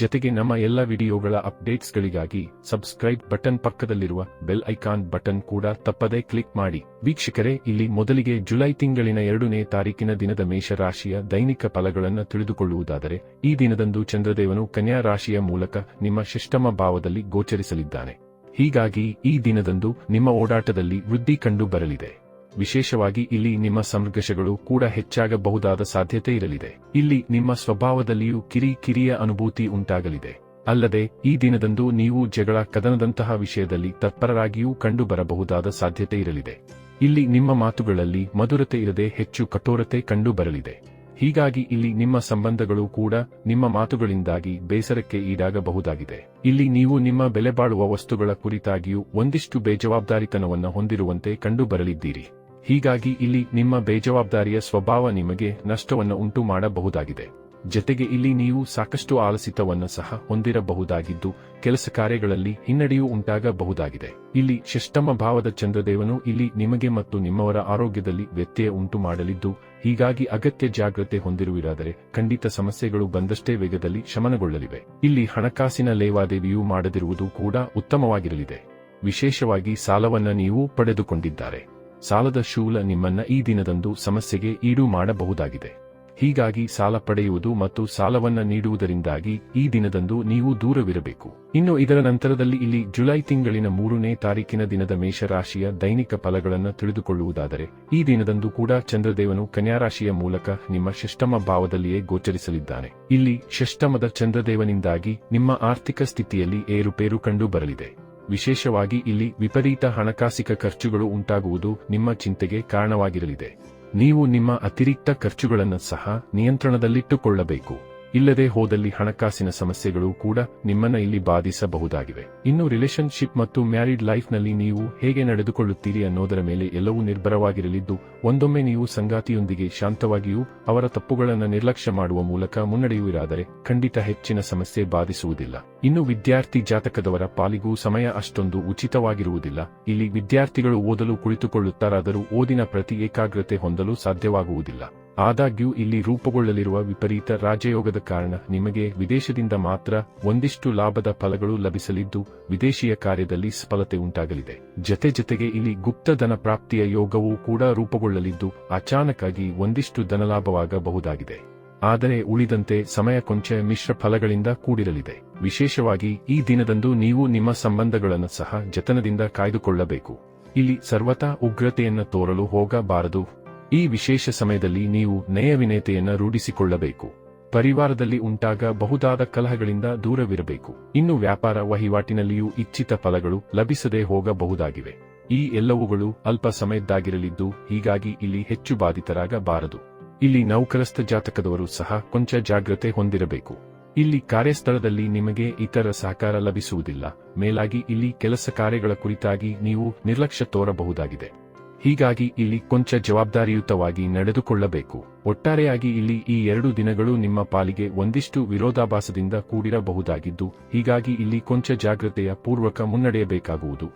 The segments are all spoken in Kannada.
ಜತೆಗೆ ನಮ್ಮ ಎಲ್ಲ ವಿಡಿಯೋಗಳ ಅಪ್ಡೇಟ್ಸ್ಗಳಿಗಾಗಿ ಸಬ್ಸ್ಕ್ರೈಬ್ ಬಟನ್ ಪಕ್ಕದಲ್ಲಿರುವ ಬೆಲ್ ಐಕಾನ್ ಬಟನ್ ಕೂಡ ತಪ್ಪದೇ ಕ್ಲಿಕ್ ಮಾಡಿ. ವೀಕ್ಷಕರೇ, ಇಲ್ಲಿ ಮೊದಲಿಗೆ ಜುಲೈ ತಿಂಗಳಿನ ಎರಡನೇ ತಾರೀಕಿನ ದಿನದ ಮೇಷರಾಶಿಯ ದೈನಿಕ ಫಲಗಳನ್ನು ತಿಳಿದುಕೊಳ್ಳುವುದಾದರೆ, ಈ ದಿನದಂದು ಚಂದ್ರದೇವನು ಕನ್ಯಾ ರಾಶಿಯ ಮೂಲಕ ನಿಮ್ಮ ಶಿಷ್ಟಮ ಭಾವದಲ್ಲಿ ಗೋಚರಿಸಲಿದ್ದಾನೆ. ಹೀಗಾಗಿ ಈ ದಿನದಂದು ನಿಮ್ಮ ಓಡಾಟದಲ್ಲಿ ವೃದ್ಧಿ ಕಂಡು ಬರಲಿದೆ ವಿಶೇಷವಾಗಿ ಇಲ್ಲಿ ನಿಮ್ಮ ಸಂಘರ್ಷಗಳು ಕೂಡ ಹೆಚ್ಚಾಗಬಹುದಾದ ಸಾಧ್ಯತೆ ಇರಲಿದೆ. ಇಲ್ಲಿ ನಿಮ್ಮ ಸ್ವಭಾವದಲ್ಲಿಯೂ ಕಿರಿ ಕಿರಿಯ ಅನುಭೂತಿ ಉಂಟಾಗಲಿದೆ. ಅಲ್ಲದೆ, ಈ ದಿನದಂದು ನೀವು ಜಗಳ ಕದನದಂತಹ ವಿಷಯದಲ್ಲಿ ತತ್ಪರರಾಗಿಯೂ ಕಂಡುಬರಬಹುದಾದ ಸಾಧ್ಯತೆ ಇರಲಿದೆ. ಇಲ್ಲಿ ನಿಮ್ಮ ಮಾತುಗಳಲ್ಲಿ ಮಧುರತೆ ಇರದೆ ಹೆಚ್ಚು ಕಠೋರತೆ ಕಂಡುಬರಲಿದೆ. ಹೀಗಾಗಿ ಇಲ್ಲಿ ನಿಮ್ಮ ಸಂಬಂಧಗಳು ಕೂಡ ನಿಮ್ಮ ಮಾತುಗಳಿಂದಾಗಿ ಬೇಸರಕ್ಕೆ ಈಡಾಗಬಹುದಾಗಿದೆ. ಇಲ್ಲಿ ನೀವು ನಿಮ್ಮ ಬೆಲೆಬಾಳುವ ವಸ್ತುಗಳ ಕುರಿತಾಗಿಯೂ ಒಂದಿಷ್ಟು ಬೇಜವಾಬ್ದಾರಿತನವನ್ನು ಹೊಂದಿರುವಂತೆ ಕಂಡು ಬರಲಿದ್ದೀರಿ ಹೀಗಾಗಿ ಇಲ್ಲಿ ನಿಮ್ಮ ಬೇಜವಾಬ್ದಾರಿಯ ಸ್ವಭಾವ ನಿಮಗೆ ನಷ್ಟವನ್ನು ಉಂಟು ಮಾಡಬಹುದಾಗಿದೆ. ಜತೆಗೆ ಇಲ್ಲಿ ನೀವು ಸಾಕಷ್ಟು ಆಲಸಿತವನ್ನು ಸಹ ಹೊಂದಿರಬಹುದಾಗಿದ್ದು, ಕೆಲಸ ಕಾರ್ಯಗಳಲ್ಲಿ ಹಿನ್ನಡೆಯೂ ಉಂಟಾಗಬಹುದಾಗಿದೆ. ಇಲ್ಲಿ ಷಷ್ಟಮ ಭಾವದ ಚಂದ್ರದೇವನು ಇಲ್ಲಿ ನಿಮಗೆ ಮತ್ತು ನಿಮ್ಮವರ ಆರೋಗ್ಯದಲ್ಲಿ ವ್ಯತ್ಯಯ ಉಂಟು ಮಾಡಲಿದ್ದು, ಹೀಗಾಗಿ ಅಗತ್ಯ ಜಾಗ್ರತೆ ಹೊಂದಿರುವಿರಾದರೆ ಖಂಡಿತ ಸಮಸ್ಯೆಗಳು ಬಂದಷ್ಟೇ ವೇಗದಲ್ಲಿ ಶಮನಗೊಳ್ಳಲಿವೆ. ಇಲ್ಲಿ ಹಣಕಾಸಿನ ಲೇವಾದೇವಿಯೂ ಮಾಡದಿರುವುದು ಕೂಡ ಉತ್ತಮವಾಗಿರಲಿದೆ. ವಿಶೇಷವಾಗಿ ಸಾಲವನ್ನ ನೀವು ಪಡೆದುಕೊಂಡಿದ್ದಾರೆ. ಸಾಲದ ಶೂಲ ನಿಮ್ಮನ್ನ ಈ ದಿನದಂದು ಸಮಸ್ಯೆಗೆ ಈಡು ಮಾಡಬಹುದಾಗಿದೆ. ಹೀಗಾಗಿ ಸಾಲ ಪಡೆಯುವುದು ಮತ್ತು ಸಾಲವನ್ನ ನೀಡುವುದರಿಂದಾಗಿ ಈ ದಿನದಂದು ನೀವು ದೂರವಿರಬೇಕು. ಇನ್ನು ಇದರ ನಂತರದಲ್ಲಿ ಇಲ್ಲಿ ಜುಲೈ ತಿಂಗಳಿನ ಮೂರನೇ ತಾರೀಕಿನ ದಿನದ ಮೇಷರಾಶಿಯ ದೈನಿಕ ಫಲಗಳನ್ನು ತಿಳಿದುಕೊಳ್ಳುವುದಾದರೆ, ಈ ದಿನದಂದು ಕೂಡ ಚಂದ್ರದೇವನು ಕನ್ಯಾರಾಶಿಯ ಮೂಲಕ ನಿಮ್ಮ ಷಷ್ಟಮ ಭಾವದಲ್ಲಿಯೇ ಗೋಚರಿಸಲಿದ್ದಾನೆ. ಇಲ್ಲಿ ಷಷ್ಟಮದ ಚಂದ್ರದೇವನಿಂದಾಗಿ ನಿಮ್ಮ ಆರ್ಥಿಕ ಸ್ಥಿತಿಯಲ್ಲಿ ಏರುಪೇರು ಕಂಡು ಬರಲಿದೆ ವಿಶೇಷವಾಗಿ ಇಲ್ಲಿ ವಿಪರೀತ ಹಣಕಾಸಿಕ ಖರ್ಚುಗಳು ಉಂಟಾಗುವುದು ನಿಮ್ಮ ಚಿಂತೆಗೆ ಕಾರಣವಾಗಿರಲಿದೆ. ನೀವು ನಿಮ್ಮ ಅತಿರಿಕ್ತ ಖರ್ಚುಗಳನ್ನು ಸಹ ನಿಯಂತ್ರಣದಲ್ಲಿಟ್ಟುಕೊಳ್ಳಬೇಕು. ಇಲ್ಲದೆ ಹೋದಲ್ಲಿ ಹಣಕಾಸಿನ ಸಮಸ್ಯೆಗಳು ಕೂಡ ನಿಮ್ಮನ್ನ ಇಲ್ಲಿ ಬಾಧಿಸಬಹುದಾಗಿವೆ. ಇನ್ನು ರಿಲೇಶನ್ಶಿಪ್ ಮತ್ತು ಮ್ಯಾರಿಡ್ ಲೈಫ್ನಲ್ಲಿ ನೀವು ಹೇಗೆ ನಡೆದುಕೊಳ್ಳುತ್ತೀರಿ ಅನ್ನೋದರ ಮೇಲೆ ಎಲ್ಲವೂ ನಿರ್ಭರವಾಗಿರಲಿದ್ದು, ಒಂದೊಮ್ಮೆ ನೀವು ಸಂಗಾತಿಯೊಂದಿಗೆ ಶಾಂತವಾಗಿಯೂ ಅವರ ತಪ್ಪುಗಳನ್ನು ನಿರ್ಲಕ್ಷ್ಯ ಮಾಡುವ ಮೂಲಕ ಮುನ್ನಡೆಯುವಿರಾದರೆ ಖಂಡಿತ ಹೆಚ್ಚಿನ ಸಮಸ್ಯೆ ಬಾಧಿಸುವುದಿಲ್ಲ. ಇನ್ನು ವಿದ್ಯಾರ್ಥಿ ಜಾತಕದವರ ಪಾಲಿಗೂ ಸಮಯ ಅಷ್ಟೊಂದು ಉಚಿತವಾಗಿರುವುದಿಲ್ಲ. ಇಲ್ಲಿ ವಿದ್ಯಾರ್ಥಿಗಳು ಓದಲು ಕುಳಿತುಕೊಳ್ಳುತ್ತಾರಾದರೂ ಓದಿನ ಪ್ರತಿ ಏಕಾಗ್ರತೆ ಹೊಂದಲು ಸಾಧ್ಯವಾಗುವುದಿಲ್ಲ. ಆದಾಗ್ಯೂ ಇಲ್ಲಿ ರೂಪುಗೊಳ್ಳಲಿರುವ ವಿಪರೀತ ರಾಜಯೋಗದ ಕಾರಣ ನಿಮಗೆ ವಿದೇಶದಿಂದ ಮಾತ್ರ ಒಂದಿಷ್ಟು ಲಾಭದ ಫಲಗಳು ಲಭಿಸಲಿದ್ದು ವಿದೇಶಿಯ ಕಾರ್ಯದಲ್ಲಿ ಸಫಲತೆ ಉಂಟಾಗಲಿದೆ. ಜತೆ ಜತೆಗೆ ಇಲ್ಲಿ ಗುಪ್ತಧನ ಪ್ರಾಪ್ತಿಯ ಯೋಗವೂ ಕೂಡ ರೂಪುಗೊಳ್ಳಲಿದ್ದು ಅಚಾನಕ್ಕಾಗಿ ಒಂದಿಷ್ಟು ಧನಲಾಭವಾಗಬಹುದಾಗಿದೆ. ಆದರೆ ಉಳಿದಂತೆ ಸಮಯ ಕೊಂಚ ಮಿಶ್ರ ಫಲಗಳಿಂದ ಕೂಡಿರಲಿದೆ. ವಿಶೇಷವಾಗಿ ಈ ದಿನದಂದು ನೀವು ನಿಮ್ಮ ಸಂಬಂಧಗಳನ್ನು ಸಹ ಜತನದಿಂದ ಕಾಯ್ದುಕೊಳ್ಳಬೇಕು. ಇಲ್ಲಿ ಸರ್ವತಾ ಉಗ್ರತೆಯನ್ನು ತೋರಲು ಹೋಗಬಾರದು. ಈ ವಿಶೇಷ ಸಮಯದಲ್ಲಿ ನೀವು ನಯವಿನಯತೆಯನ್ನು ರೂಢಿಸಿಕೊಳ್ಳಬೇಕು. ಪರಿವಾರದಲ್ಲಿ ಉಂಟಾಗಬಹುದಾದ ಕಲಹಗಳಿಂದ ದೂರವಿರಬೇಕು. ಇನ್ನು ವ್ಯಾಪಾರ ವಹಿವಾಟಿನಲ್ಲಿಯೂ ಇಚ್ಛಿತ ಫಲಗಳು ಲಭಿಸದೆ ಹೋಗಬಹುದಾಗಿವೆ. ಈ ಎಲ್ಲವುಗಳು ಅಲ್ಪ ಸಮಯದ್ದಾಗಿರಲಿದ್ದು, ಹೀಗಾಗಿ ಇಲ್ಲಿ ಹೆಚ್ಚು ಬಾಧಿತರಾಗಬಾರದು. ಇಲ್ಲಿ ನೌಕರಸ್ಥ ಜಾತಕದವರು ಸಹ ಕೊಂಚ ಜಾಗ್ರತೆ ಹೊಂದಿರಬೇಕು. ಇಲ್ಲಿ ಕಾರ್ಯಸ್ಥಳದಲ್ಲಿ ನಿಮಗೆ ಇತರ ಸಹಕಾರ ಲಭಿಸುವುದಿಲ್ಲ. ಮೇಲಾಗಿ ಇಲ್ಲಿ ಕೆಲಸ ಕಾರ್ಯಗಳ ಕುರಿತಾಗಿ ನೀವು ನಿರ್ಲಕ್ಷ್ಯ ತೋರಬಹುದಾಗಿದೆ. ಹೀಗಾಗಿ ಇಲ್ಲಿ ಕೊಂಚ ಜವಾಬ್ದಾರಿಯುತವಾಗಿ ನಡೆದುಕೊಳ್ಳಬೇಕು. ಒಟ್ಟಾರೆಯಾಗಿ ಇಲ್ಲಿ ಈ ಎರಡು ದಿನಗಳು ನಿಮ್ಮ ಪಾಲಿಗೆ ಒಂದಿಷ್ಟು ವಿರೋಧಾಭಾಸದಿಂದ ಕೂಡಿರಬಹುದಾಗಿದ್ದು, ಹೀಗಾಗಿ ಇಲ್ಲಿ ಕೊಂಚ ಜಾಗ್ರತೆಯ ಪೂರ್ವಕ ಮುನ್ನಡೆಯಬೇಕಾಗುವುದು.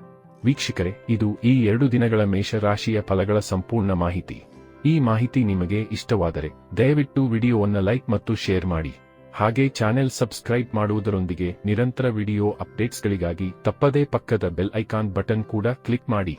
ವೀಕ್ಷಕರೇ, ಇದು ಈ ಎರಡು ದಿನಗಳ ಮೇಷರಾಶಿಯ ಫಲಗಳ ಸಂಪೂರ್ಣ ಮಾಹಿತಿ. ಈ ಮಾಹಿತಿ ನಿಮಗೆ ಇಷ್ಟವಾದರೆ, ದಯವಿಟ್ಟು ವಿಡಿಯೋವನ್ನು ಲೈಕ್ ಮತ್ತು ಶೇರ್ ಮಾಡಿ. ಹಾಗೆ ಚಾನೆಲ್ ಸಬ್ಸ್ಕ್ರೈಬ್ ಮಾಡುವುದರೊಂದಿಗೆ ನಿರಂತರ ವಿಡಿಯೋ ಅಪ್ಡೇಟ್ಸ್ಗಳಿಗಾಗಿ ತಪ್ಪದೇ ಪಕ್ಕದ ಬೆಲ್ ಐಕಾನ್ ಬಟನ್ ಕೂಡ ಕ್ಲಿಕ್ ಮಾಡಿ.